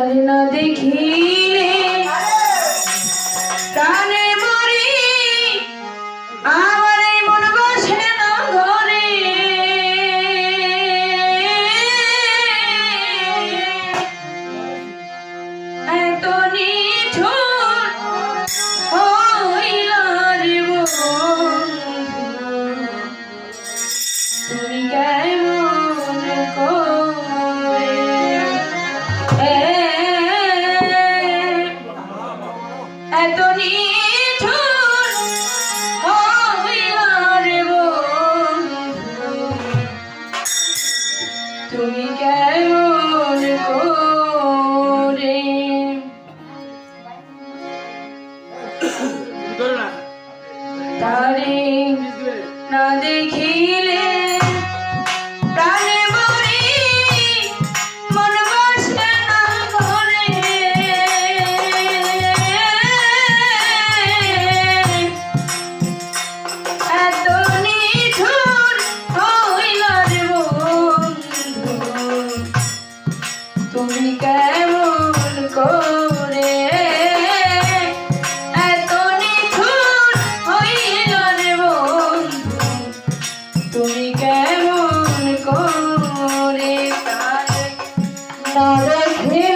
না দেখিলে get on. কেমন করে তার না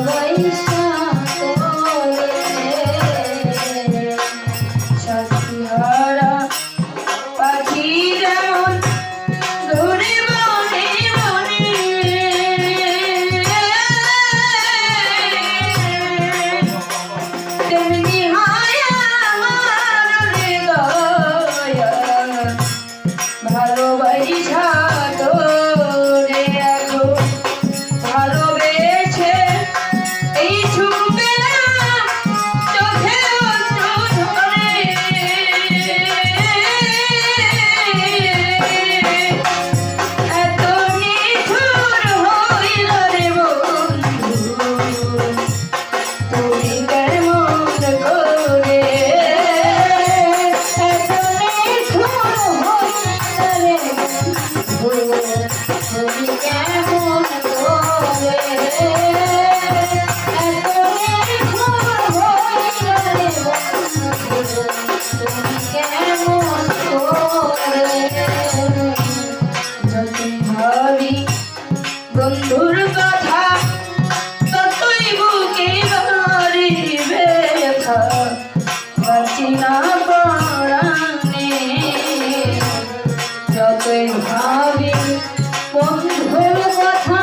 ভালোবাসা ধরি বন্ধুর কথা ততই বুকে ধরি ব্যথা। বাঁচি না পরাণে যতই ভাবি বন্ধুর কথা